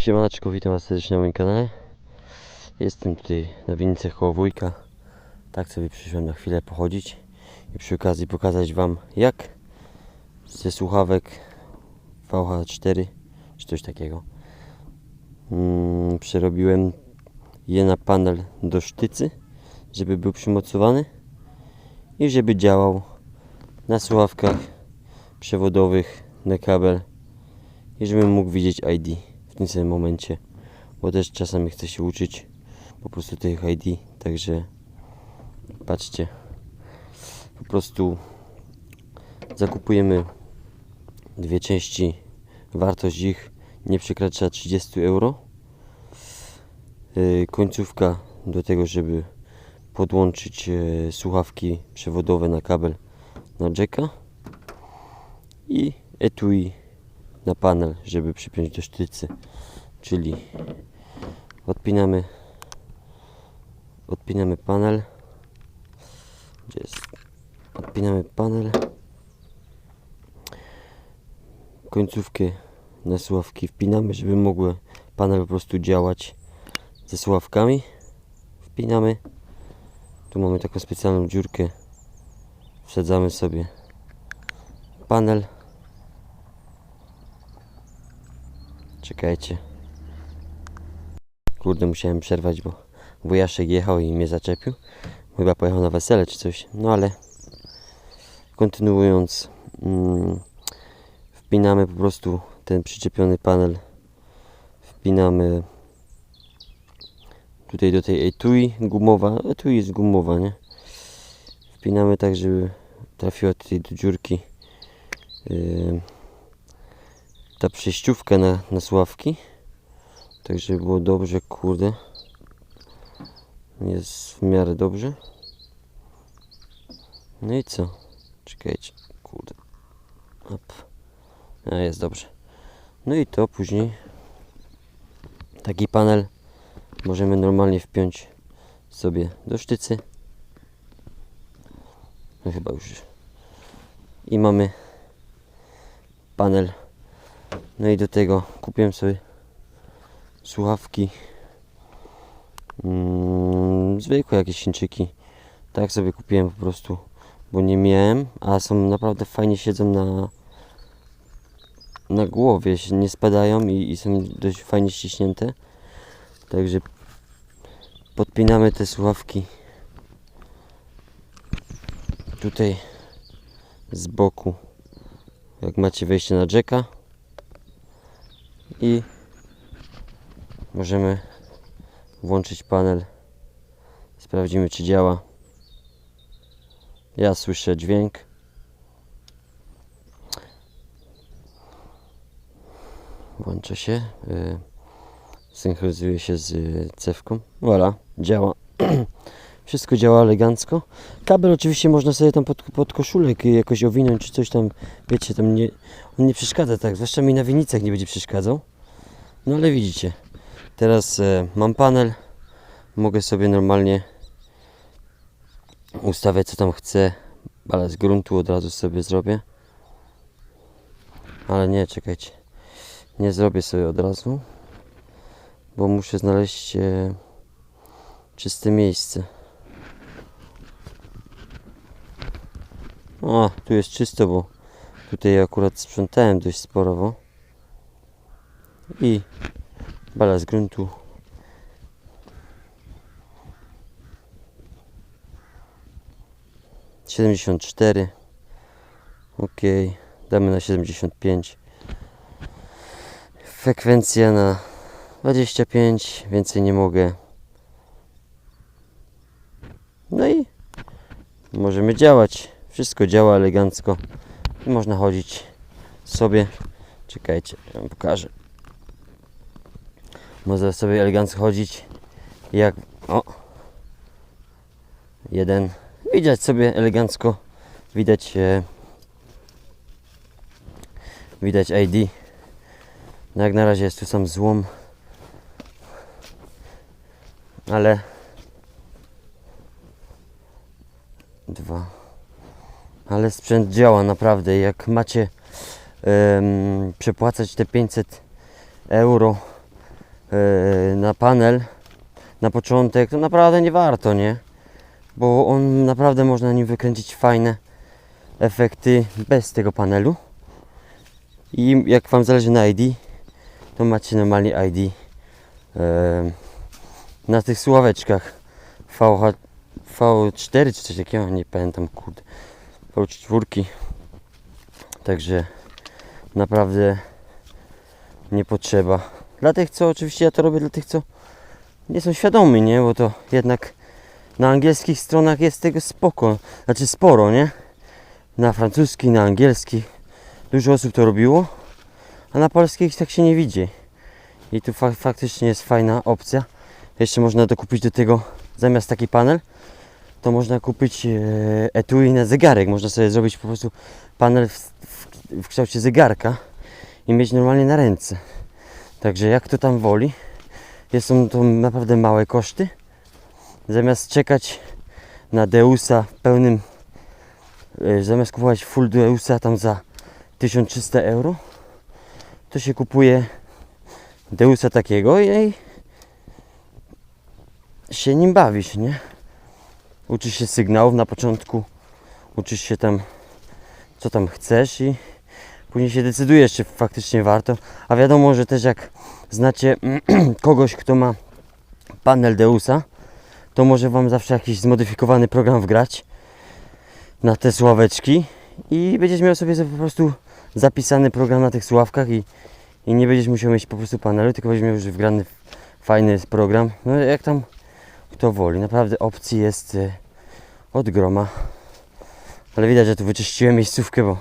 Witam was serdecznie na moim kanale. Jestem tutaj na winnicy koło wujka. Tak sobie przyszłem na chwilę pochodzić i przy okazji pokazać wam jak ze słuchawek VH4 czy coś takiego mm, przerobiłem je na panel do sztycy, żeby był przymocowany i żeby działał na słuchawkach przewodowych na kabel i żebym mógł widzieć ID samym momencie, bo też czasami chcę się uczyć po prostu tych ID, także patrzcie, po prostu zakupujemy dwie części, wartość ich nie przekracza 30 euro, Yy, końcówka do tego, żeby podłączyć e, słuchawki przewodowe na kabel na jacka i etui na panel, żeby przypiąć do sztycy. Czyli odpinamy odpinamy panel. Gdzie jest? Odpinamy panel. Końcówkę na słuchawki wpinamy, żeby mogły panel po prostu działać ze słuchawkami. Wpinamy. Tu mamy taką specjalną dziurkę. Wsadzamy sobie panel. Czekajcie. Kurde, musiałem przerwać, bo wujaszek jechał i mnie zaczepił. Chyba pojechał na wesele czy coś. No ale kontynuując, mm, wpinamy po prostu ten przyczepiony panel. Wpinamy tutaj do tej etui gumowa. Etui jest gumowa, nie? Wpinamy tak, żeby trafiła tutaj do dziurki. Yy, ta przejściówka na, na sławki. Tak, żeby było dobrze, kurde. Jest w miarę dobrze. No i co? Czekajcie, kurde. Op. A, jest dobrze. No i to później taki panel możemy normalnie wpiąć sobie do sztycy. No chyba już. I mamy panel no i do tego kupiłem sobie słuchawki mm, zwykłe jakieś Chińczyki. Tak sobie kupiłem po prostu, bo nie miałem, a są naprawdę fajnie siedzą na na głowie, się nie spadają i, i są dość fajnie ściśnięte. Także podpinamy te słuchawki tutaj z boku jak macie wejście na jacka i możemy włączyć panel. Sprawdzimy czy działa. Ja słyszę dźwięk. Włącza się y, synchronizuje się z cewką. Voilà, działa wszystko działa elegancko. Kabel oczywiście można sobie tam pod, pod koszulek jakoś owinąć czy coś tam wiecie tam nie, on nie przeszkadza tak zwłaszcza mi na winnicach nie będzie przeszkadzał. No ale widzicie, teraz e, mam panel, mogę sobie normalnie ustawiać co tam chcę, ale z gruntu od razu sobie zrobię. Ale nie, czekajcie, nie zrobię sobie od razu, bo muszę znaleźć e, czyste miejsce. O, tu jest czysto, bo tutaj akurat sprzątałem dość sporowo i bala z gruntu. Siedemdziesiąt cztery. Ok, damy na 75. Frekwencja na 25, więcej nie mogę. No i możemy działać. Wszystko działa elegancko. I można chodzić sobie. Czekajcie, ja wam pokażę. Można sobie elegancko chodzić. Jak o. Jeden. Widać sobie elegancko. Widać e, widać ID no jak na razie jest tu sam złom. Ale. Dwa ale sprzęt działa naprawdę jak macie em, przepłacać te 500 euro e, na panel na początek, to naprawdę nie warto, nie? Bo on naprawdę można na nim wykręcić fajne efekty bez tego panelu. I jak Wam zależy na ID, to macie normalnie ID e, na tych słuchaweczkach VH, V4 czy coś takiego, nie pamiętam, kurde, V4. Także naprawdę nie potrzeba. Dla tych, co oczywiście ja to robię, dla tych, co nie są świadomi, nie? Bo to jednak na angielskich stronach jest tego spoko, znaczy sporo, nie? Na francuski, na angielski dużo osób to robiło, a na polskich tak się nie widzi. I tu fa- faktycznie jest fajna opcja. Jeszcze można dokupić do tego, zamiast taki panel, to można kupić e, etui na zegarek. Można sobie zrobić po prostu panel w, w, w kształcie zegarka i mieć normalnie na ręce. Także jak to tam woli, są to naprawdę małe koszty. Zamiast czekać na Deusa pełnym, e, zamiast kupować full Deusa tam za 1300 euro, to się kupuje Deusa takiego i się nim bawisz, nie? Uczysz się sygnałów na początku, uczysz się tam co tam chcesz i później się decydujesz, czy faktycznie warto. A wiadomo, że też jak znacie kogoś, kto ma panel Deusa, to może Wam zawsze jakiś zmodyfikowany program wgrać na te sławeczki i będziesz miał sobie po prostu zapisany program na tych sławkach i, i nie będziesz musiał mieć po prostu panelu, tylko będziesz miał już wgrany fajny program. No jak tam kto woli. Naprawdę opcji jest y, od groma. Ale widać, że tu wyczyściłem miejscówkę, bo,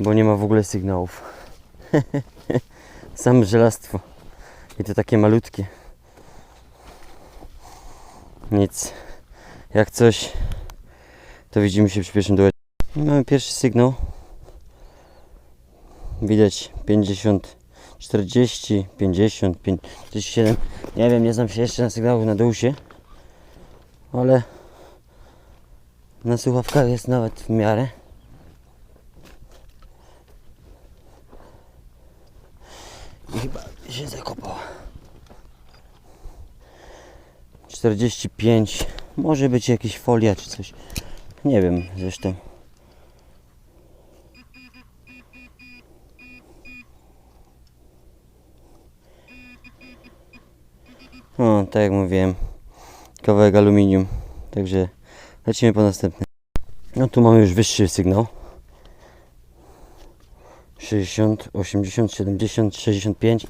bo nie ma w ogóle sygnałów. Sam żelastwo. I to takie malutkie. Nic. Jak coś, to widzimy się przy pierwszym duecie. Mamy pierwszy sygnał. Widać 50, 40, 50, 57. Nie wiem, nie znam się jeszcze na sygnału na deusie. Ale na słuchawkach jest nawet w miarę. I chyba się zakopała. 45. Może być jakieś folia czy coś. Nie wiem zresztą. O, tak jak mówiłem. Kawałek aluminium. Także lecimy po następny. No tu mamy już wyższy sygnał. 60, 80, 70, 65.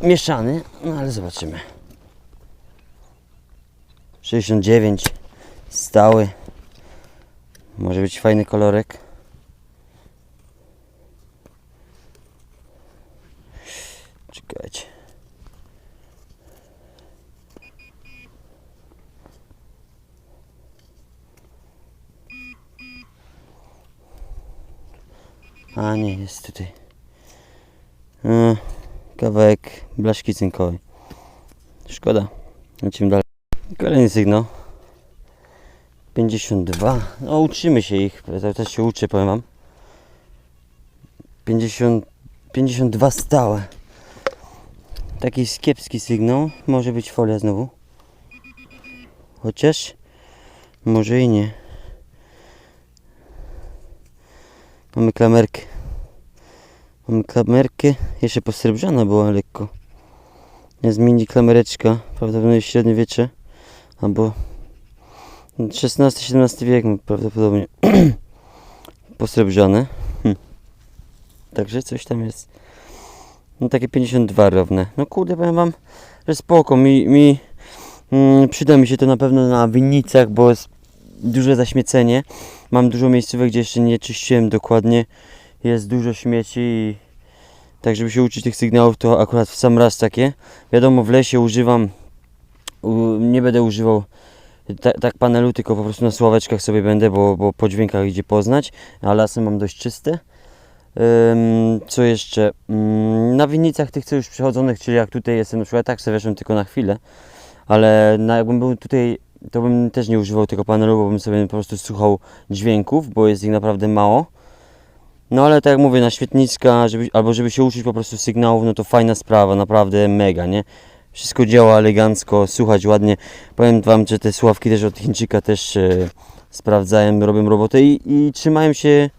Mieszany, no ale zobaczymy. 69 stały. Może być fajny kolorek. Czekajcie. A nie, jest tutaj. E, kawałek blaszki cynkowej. Szkoda. Lecimy dalej. Kolejny sygnał. 52. No uczymy się ich. Ja też się uczę, powiem wam. 50, 52 stałe. Taki kiepski sygnał. Może być folia znowu. Chociaż może i nie. Mamy klamerkę. Mamy klamerkę. Jeszcze posrebrzana była lekko. Jest mini klamereczka. Prawdopodobnie średniowiecze. Albo XVI-XVII wiek prawdopodobnie. posrebrzane. Hm. Także coś tam jest. No takie 52 równe. No kurde, powiem wam, że spoko. Mi, mi mm, przyda mi się to na pewno na winnicach, bo jest duże zaśmiecenie. Mam dużo miejscówek, gdzie jeszcze nie czyściłem dokładnie. Jest dużo śmieci i tak żeby się uczyć tych sygnałów to akurat w sam raz takie. Wiadomo w lesie używam, nie będę używał ta, tak panelu, tylko po prostu na sławeczkach sobie będę, bo, bo po dźwiękach idzie poznać, a lasy mam dość czyste. Ym, co jeszcze? Ym, na winnicach tych co już przechodzonych, czyli jak tutaj jestem na przykład tak sobie weszłem tylko na chwilę, ale na, jakbym był tutaj to bym też nie używał tego panelu, bo bym sobie po prostu słuchał dźwięków, bo jest ich naprawdę mało. No ale tak jak mówię, na świetniska, żeby, albo żeby się uczyć po prostu sygnałów, no to fajna sprawa, naprawdę mega, nie? Wszystko działa elegancko, słuchać ładnie. Powiem Wam, że te sławki też od Chińczyka też e, sprawdzałem, robią robotę i, i trzymają się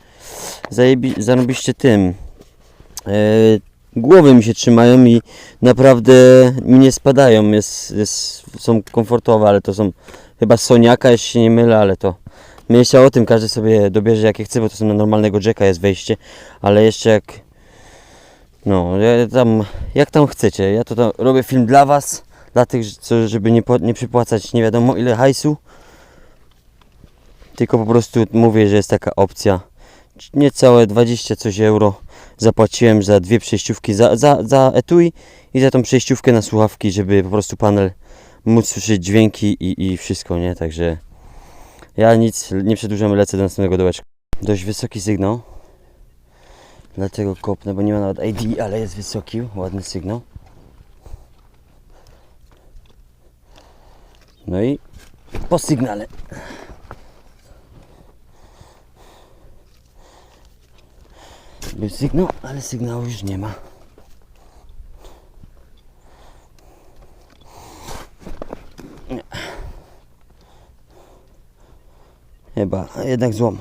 zajebi, zarobiście tym. E, głowy mi się trzymają i naprawdę mi nie spadają, jest, jest, są komfortowe, ale to są chyba Soniaka, jeśli się nie mylę, ale to mniejsza o tym, każdy sobie dobierze jakie chce, bo to są na normalnego jacka jest wejście, ale jeszcze jak no, tam, jak tam chcecie, ja to tam robię film dla Was, dla tych, co, żeby nie, nie przypłacać nie wiadomo ile hajsu, tylko po prostu mówię, że jest taka opcja, niecałe 20 coś euro zapłaciłem za dwie przejściówki, za, za, za etui i za tą przejściówkę na słuchawki, żeby po prostu panel móc słyszeć dźwięki i, i wszystko, nie, także ja nic, nie przedłużam, lecę do następnego dołeczka. Dość wysoki sygnał, dlatego kopnę, bo nie ma nawet ID, ale jest wysoki, ładny sygnał. No i po sygnale. Był sygnał, ale sygnału już nie ma. Chyba, jednak złom.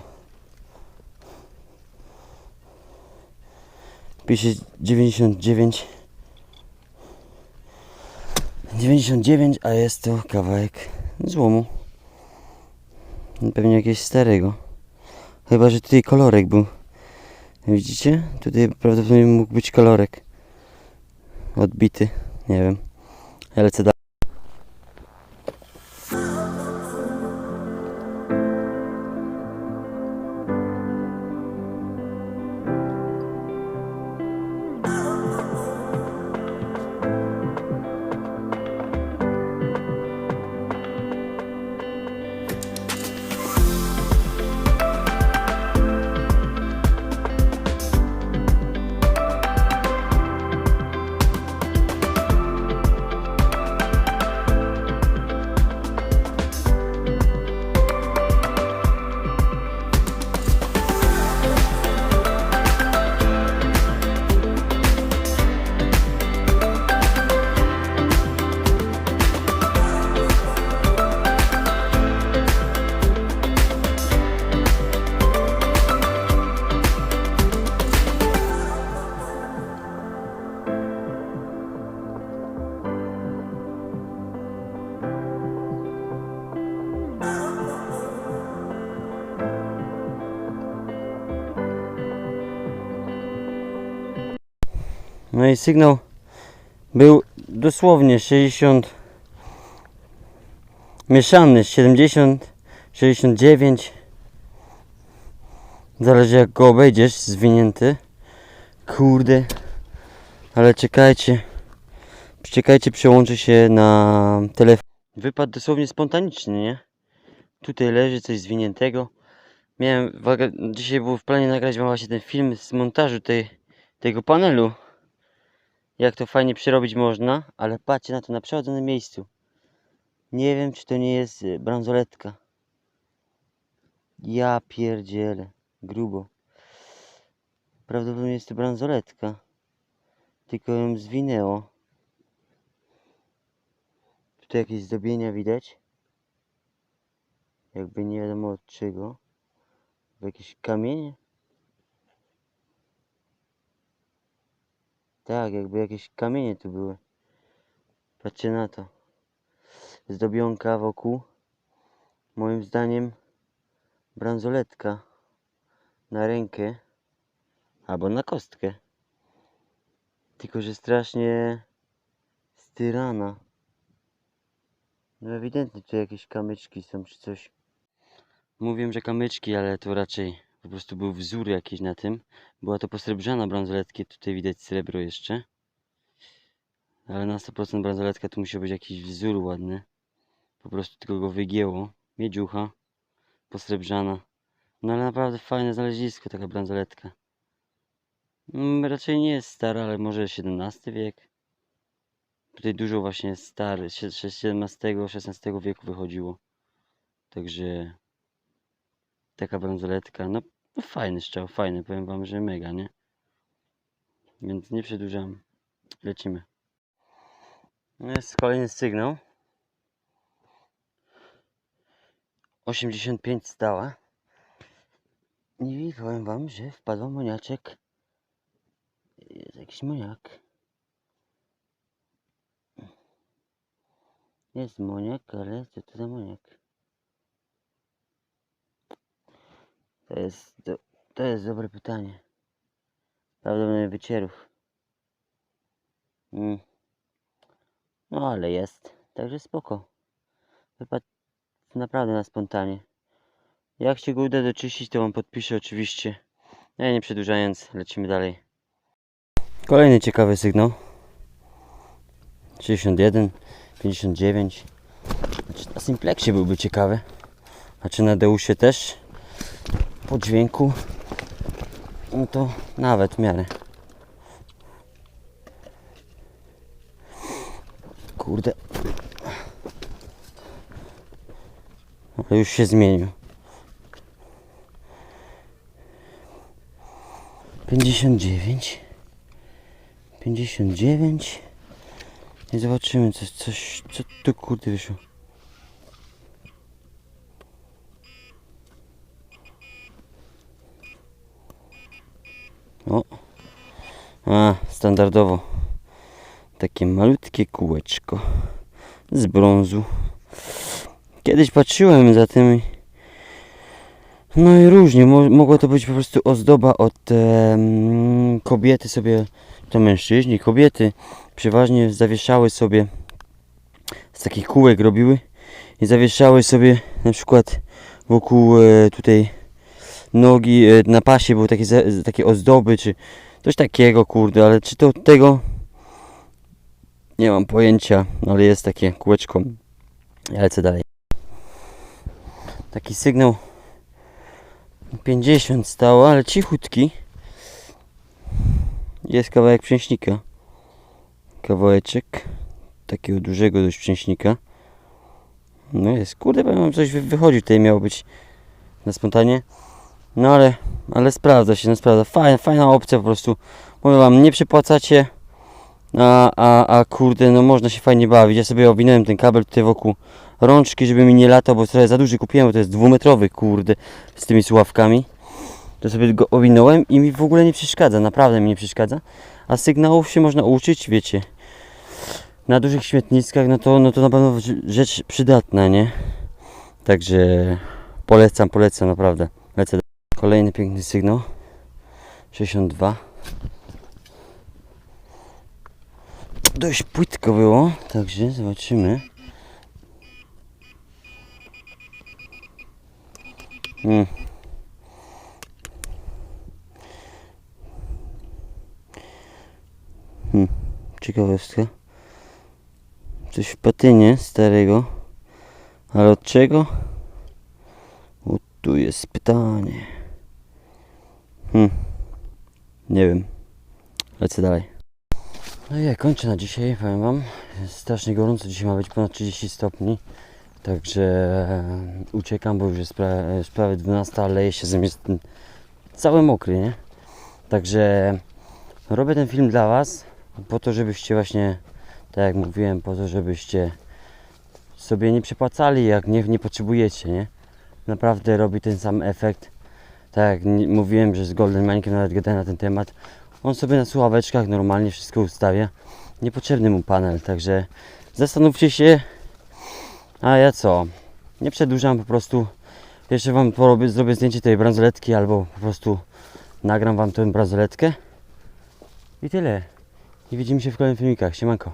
Pisze 99 99, a jest to kawałek złomu. Pewnie jakiegoś starego. Chyba, że tutaj kolorek był. Widzicie? Tutaj prawdopodobnie mógł być kolorek. Odbity. Nie wiem. Ja lecę dalej. I sygnał był dosłownie 60 mieszany 70 69 zależy jak go obejdziesz zwinięty. Kurde ale czekajcie. Czekajcie przełączę się na telefon. Wypadł dosłownie spontaniczny nie? Tutaj leży coś zwiniętego. Miałem uwagę, dzisiaj był w planie nagrać wam właśnie ten film z montażu tej, tego panelu jak to fajnie przerobić można, ale patrzcie na to na przechodzonym miejscu. Nie wiem, czy to nie jest y, bransoletka. Ja pierdzielę, grubo. Prawdopodobnie jest to bransoletka. Tylko ją zwinęło. Tutaj jakieś zdobienia widać. Jakby nie wiadomo od czego. Jakieś kamienie. Tak, jakby jakieś kamienie tu były. Patrzcie na to. Zdobionka wokół. Moim zdaniem bransoletka na rękę albo na kostkę. Tylko, że strasznie styrana. No ewidentnie tu jakieś kamyczki są czy coś. Mówiłem, że kamyczki, ale to raczej po prostu był wzór jakiś na tym. Była to posrebrzana bransoletka, tutaj widać srebro jeszcze. Ale na 100% bransoletka tu musiał być jakiś wzór ładny. Po prostu tylko go wygięło. Miedziucha, posrebrzana. No ale naprawdę fajne znalezisko taka bransoletka. Mm, raczej nie jest stara, ale może XVII wiek. Tutaj dużo właśnie stary, XVII-XVI wieku wychodziło. Także taka bransoletka. No No fajny strzał, fajny, powiem wam, że mega, nie? Więc nie przedłużam, lecimy. No jest kolejny sygnał. 85 stała. I powiem wam, że wpadła moniaczek. Jest jakiś moniak. Jest moniak, ale co to za moniak? To jest, to jest dobre pytanie. Prawdopodobnie wycierów. Mm. No ale jest, także spoko. Wypadł naprawdę na spontanie. Jak się go uda doczyścić, to wam podpiszę oczywiście. Ja nie przedłużając, lecimy dalej. Kolejny ciekawy sygnał. 61, 59. Znaczy na Simplexie byłby ciekawy. A czy na Deusie też? Po dźwięku. No to nawet w miarę. Kurde. Ale już się zmienił. 59 59 i zobaczymy coś, coś co tu kurde wyszło o a standardowo. Takie malutkie kółeczko z brązu. Kiedyś patrzyłem za tym. No i różnie, mo mogła to być po prostu ozdoba od em, kobiety sobie, to mężczyźni, kobiety przeważnie zawieszały sobie z takich kółek robiły i zawieszały sobie na przykład wokół e, tutaj nogi, e, na pasie były takie, takie ozdoby, czy coś takiego, kurde, ale czy to tego nie mam pojęcia, ale jest takie kółeczko. Ja lecę dalej. Taki sygnał 50 stało, ale cichutki. Jest kawałek przęśnika. Kawałeczek takiego dużego dość przęśnika. No jest, kurde, powiem coś wy- wychodzi tutaj miało być na spontanie. No ale, ale sprawdza się, no sprawdza. Fajna, fajna opcja po prostu. Mówię wam, nie przepłacacie, a, a, a kurde, no można się fajnie bawić. Ja sobie owinąłem ten kabel tutaj wokół rączki, żeby mi nie latał, bo trochę za duży kupiłem, bo to jest dwumetrowy, kurde, z tymi słuchawkami. To sobie go owinąłem i mi w ogóle nie przeszkadza, naprawdę mi nie przeszkadza. A sygnałów się można uczyć, wiecie. Na dużych śmietniskach, no to, no to na pewno rz- rzecz przydatna, nie? Także polecam, polecam, naprawdę. Lecę. Kolejny piękny sygnał. 62. Dość płytko było, także zobaczymy. Mm. Hmm. Ciekawostka. Coś w patynie starego. Ale od czego? O, tu jest pytanie. Hmm. Nie wiem. Lecę dalej. No i ja kończę na dzisiaj, powiem wam. Jest strasznie gorąco, dzisiaj ma być ponad 30 stopni. Także e, uciekam, bo już jest prawie, prawie 12, ale się ze mnie cały mokry, nie? Także robię ten film dla Was, po to, żebyście właśnie, tak jak mówiłem, po to, żebyście sobie nie przepłacali, jak nie, nie potrzebujecie, nie? Naprawdę robi ten sam efekt. Tak jak mówiłem, że z Golden Manikiem nawet gadałem na ten temat. On sobie na słuchaweczkach normalnie wszystko ustawia. Niepotrzebny mu panel, także zastanówcie się. A ja co? Nie przedłużam po prostu. Jeszcze wam porobię, zrobię zdjęcie tej bransoletki albo po prostu nagram wam tę bransoletkę. I tyle. I widzimy się w kolejnych filmikach. Siemanko.